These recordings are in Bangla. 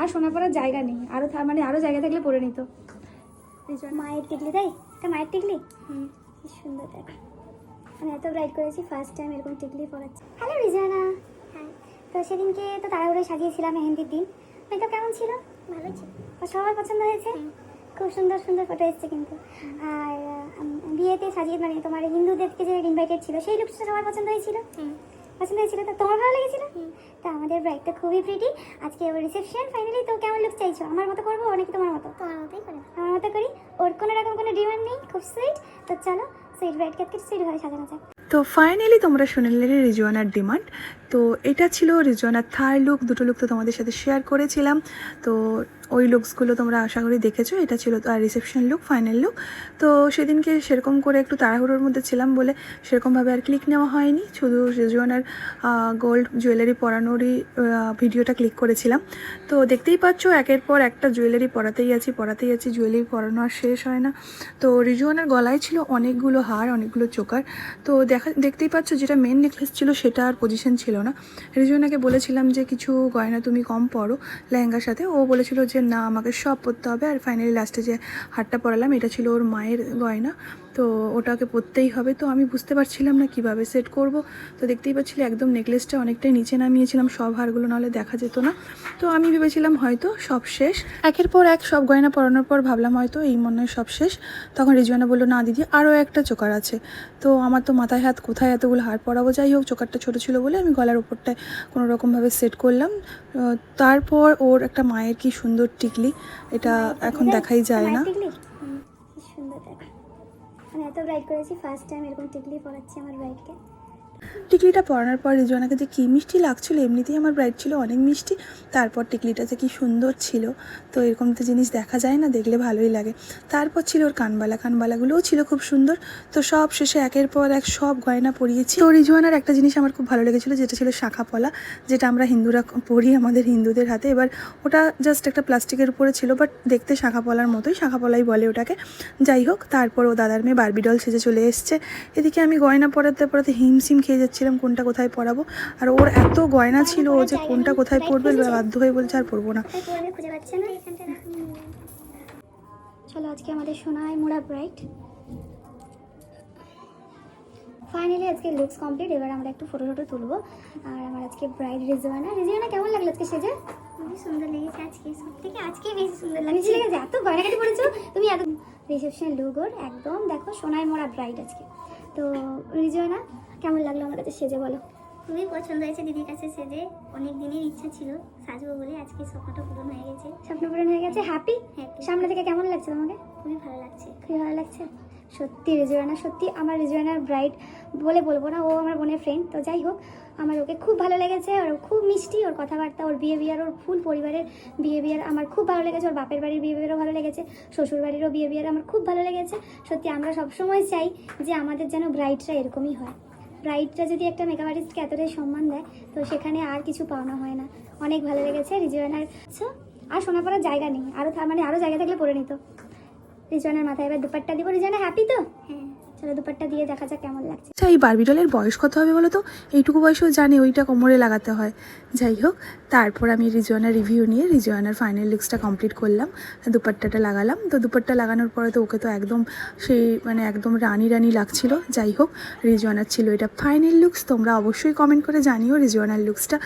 আর সোনা পড়ার জায়গা নেই। আরও মানে আরও জায়গা থাকলে পরে নিত। মায়ের টিকলি তাই? এটা মায়ের টিকলি? হুম। সুন্দর দেখ। আমি এত ব্রাইট করেছি ফার্স্ট টাইম এরকম টিকলি পরাচ্ছি। হ্যালো রিজানা। হ্যাঁ তো সেদিনকে তো তাড়াহুড়ো সাজিয়েছিলাম মেহেন্দির দিন। মেকআপ কেমন ছিল? ভালো ছিল। সবার পছন্দ হয়েছে? খুব সুন্দর সুন্দর ফটো এসেছে কিন্তু। আর বিয়েতে সাজিয়ে মানে তোমার হিন্দুদেরকে যে ইনভাইটেড ছিল সেই লুকসটা সবার পছন্দ হয়েছিল পছন্দ হয়েছিল তো তোমার ভালো লেগেছিল? তো আমাদের ব্রাইডটা খুবই প্রিটি আজকে ওর রিসেপশন ফাইনালি তো কেমন লুক চাইছো? আমার মতো করব অনেক তোমার মতো? তোমার মতোই করে আমার মতো করি? ওর কোনো রকম কোনো ডিমান্ড নেই খুব সুইট তো চলো সুইট ব্রাইডকে আজকে সুইট ভাবে সাজানো যায় তো ফাইনালি তোমরা শুনে নিলে রিজুয়ানার ডিমান্ড তো এটা ছিল রিজওয়ানার থার্ড লুক দুটো লুক তো তোমাদের সাথে শেয়ার করেছিলাম। তো ওই লুকসগুলো তোমরা আশা করি দেখেছ। এটা ছিল তার রিসেপশন লুক ফাইনাল লুক তো সেদিনকে সেরকম করে একটু তাড়াহুড়োর মধ্যে ছিলাম বলে সেরকমভাবে আর ক্লিক নেওয়া হয়নি। শুধু রিজওয়ানার গোল্ড জুয়েলারি পরানোরই ভিডিওটা ক্লিক করেছিলাম। তো দেখতেই পাচ্ছ, একের পর একটা জুয়েলারি পরাতেই আছি পরাতেই আছি জুয়েলারি পরানো আর শেষ হয় না। তো রিজওয়ানার গলায় ছিল অনেকগুলো হার, অনেকগুলো চোকার। তো দেখা, দেখতেই পাচ্ছ, যেটা মেন নেকলেস ছিল সেটা আর পজিশন ছিল না। রিজওয়ানাকে বলেছিলাম যে, কিছু গয়না তুমি কম পরো। লেহেঙ্গার সাথে। ও বলেছিল যে, না, আমাকে সব পরতে হবে। আর ফাইনালি লাস্টে যে হারটা পরালাম, এটা ছিল ওর মায়ের গয়না। তো ওটাকে পরতেই হবে। তো আমি বুঝতে পারছিলাম না কীভাবে সেট করব। তো দেখতেই পাচ্ছিলে একদম নেকলেসটা অনেকটাই নিচে নামিয়েছিলাম, সব হারগুলো নাহলে দেখা যেত না। তো আমি ভেবেছিলাম হয়তো সব শেষ। একের পর এক সব গয়না পরানোর পর ভাবলাম হয়তো এই মনে হয় সব শেষ। তখন রিজওয়ানা বলল, না দিদি আরও একটা চোকার আছে। তো আমার তো মাথায় হাত, কোথায় এতগুলো হার পরাবো? যাই হোক, চোকারটা ছোটো ছিল বলে আমি গলার উপরটায় কোনো রকমভাবে সেট করলাম। তারপর ওর একটা মায়ের কি সুন্দর টিকলি, এটা এখন দেখাই যায় না মায়ের টিকলি হুম, কি সুন্দর দেখ আমি এত ব্রাইট করেছি ফার্স্ট টাইম এরকম টিকলি পড়াচ্ছি আমার ব্রাইডকে টিকলিটা পরানোর পর রিজওয়ানাকে যে কী মিষ্টি লাগছিল, এমনিতেই আমার ব্রাইড ছিল, অনেক মিষ্টি। তারপর টিকলিটা যে কী সুন্দর ছিল। তো এরকম তো জিনিস দেখা যায় না, দেখলে ভালোই লাগে। তারপর ছিল ওর কানবালা। কানবালাগুলোও ছিল খুব সুন্দর। তো সব শেষে একের পর এক সব গয়না পরিয়েছি। তো রিজওয়ানার একটা জিনিস আমার খুব ভালো লেগেছিলো, যেটা ছিল শাখা পলা যেটা আমরা হিন্দুরা পরি আমাদের হিন্দুদের হাতে। এবার ওটা জাস্ট একটা প্লাস্টিকের উপরে ছিল বাট দেখতে শাখা পলার মতোই। শাখা পলাই বলে ওটাকে। যাই হোক, তারপর ও দাদার মেয়ে বারবিডল সেজে চলে এসছে। এদিকে আমি গয়না পরাতে পরাতে হিমশিম খেয়ে যাচ্ছিলাম কোনটা কোথায় পরাবো আর ওর এত গয়না ছিল ও যে কোনটা কোথায় পরবে বাধ্য হয়ে বলছে আর পরবো না কোথায় পড়বে না। চলো আজকে আমাদের সোনায় মোড়া ব্রাইট। ফাইনালি আজকে লুকস কমপ্লিট এবার আমরা একটু ফটো টটো তুলবো। আর আমার আজকে ব্রাইড রিজওয়ানা। রিজওয়ানা কেমন লাগল আজকে সেজে? খুবই সুন্দর লেগেছে আজকে সব থেকে আজকে বেশি সুন্দর লাগছে। লেগেছে এত গয়নাকাটি পড়েছো তুমি এত রিসেপশন লুগোর একদম দেখো সোনায় মরা ব্রাইড আজকে। তো রিজয়না কেমন লাগল আমার কাছে সেজে বলো। খুবই পছন্দ হয়েছে দিদির কাছে সেজে। অনেক দিনের ইচ্ছা ছিল সাজবো বলে আজকে স্বপ্নটা পূরণ হয়ে গেছে। স্বপ্ন পূরণ হয়ে গেছে হ্যাপি. সামনে থেকে কেমন লাগছে তোমাকে? খুবই ভালো লাগছে। খুবই ভালো লাগছে? সত্যি রেজুয়ানা, সত্যি আমার রেজুয়ানার ব্রাইড বলে বলব না, ও আমার বোনের ফ্রেন্ড তো যাই হোক, আমার ওকে খুব ভালো লেগেছে, আর ও খুব মিষ্টি, ওর কথাবার্তা, ওর বিহেভিয়ার ওর ফুল পরিবারের বিহেভিয়ার আমার খুব ভালো লেগেছে, ওর বাপের বাড়ির বিহেভিয়ারও ভালো লেগেছে শ্বশুর বাড়িরও বিহেভিয়ার আমার খুব ভালো লেগেছে। সত্যি আমরা সবসময় চাই যে আমাদের যেন ব্রাইডরা এরকমই হয়। ব্রাইডরা যদি একটা মেকআপ আর্টিস্টকে এতটাই সম্মান দেয়, তো সেখানে আর কিছু পাওনা হয় না। অনেক ভালো লেগেছে রিজওয়ানার আচ্ছা আর সোনা পড়ার জায়গা নেই আরও মানে আরও জায়গা থাকলে পরে নিত। রিজওয়ানার মাথায় এবার দুপাট্টা দিব রিজওয়ানা হ্যাপি তো? হ্যাঁ। চলো দুপাট্টা দিয়ে দেখা যাক কেমন লাগছে। আচ্ছা এই বারবিডলের বয়স কত হবে বলো তো? এইটুকু বয়সেও জানে ওইটা কোমরে লাগাতে হয়। যাই হোক তারপর আমি রিজওয়ানার রিভিউ নিয়ে রিজওয়ানার ফাইনাল লুকসটা কমপ্লিট করলাম দুপাট্টাটা লাগালাম। তো দুপাট্টা লাগানোর পরে তো ওকে তো একদম সেই মানে একদম রানি রানি লাগছিল। যাই হোক রিজওয়ানার ছিল এটা ফাইনাল লুকস তোমরা অবশ্যই কমেন্ট করে জানিও রিজওয়ানার লুকসটা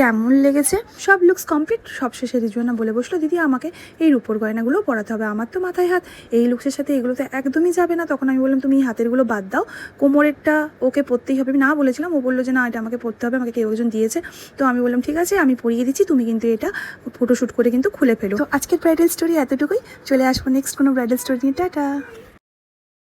কেমন লেগেছে? সব লুকস কমপ্লিট সব শেষে রিজওয়ানা বলে বসল, দিদি, আমাকে এই রূপোর গয়নাগুলো পরাতে হবে, আমার তো মাথায় হাত। এই লুকসের সাথে এগুলো তো একদমই যাবে না। তখন আমি বললাম, তুমি হাতেরগুলো বাদ দাও, কোমরেরটা ওকে পরতেই হবে। আমি না বলেছিলাম, ও বলল যে, না, এটা আমাকে পরতে হবে, আমাকে কেউ একজন দিয়েছে। তো আমি বললাম, ঠিক আছে, আমি পরিয়ে দিচ্ছি, তুমি কিন্তু এটা ফটোশ্যুট করে কিন্তু খুলে ফেলো। তো আজকের ব্রাইডাল স্টোরি এতটুকুই, চলে আসব নেক্সট কোনো ব্রাইডাল স্টোরি নিয়ে, টাটা।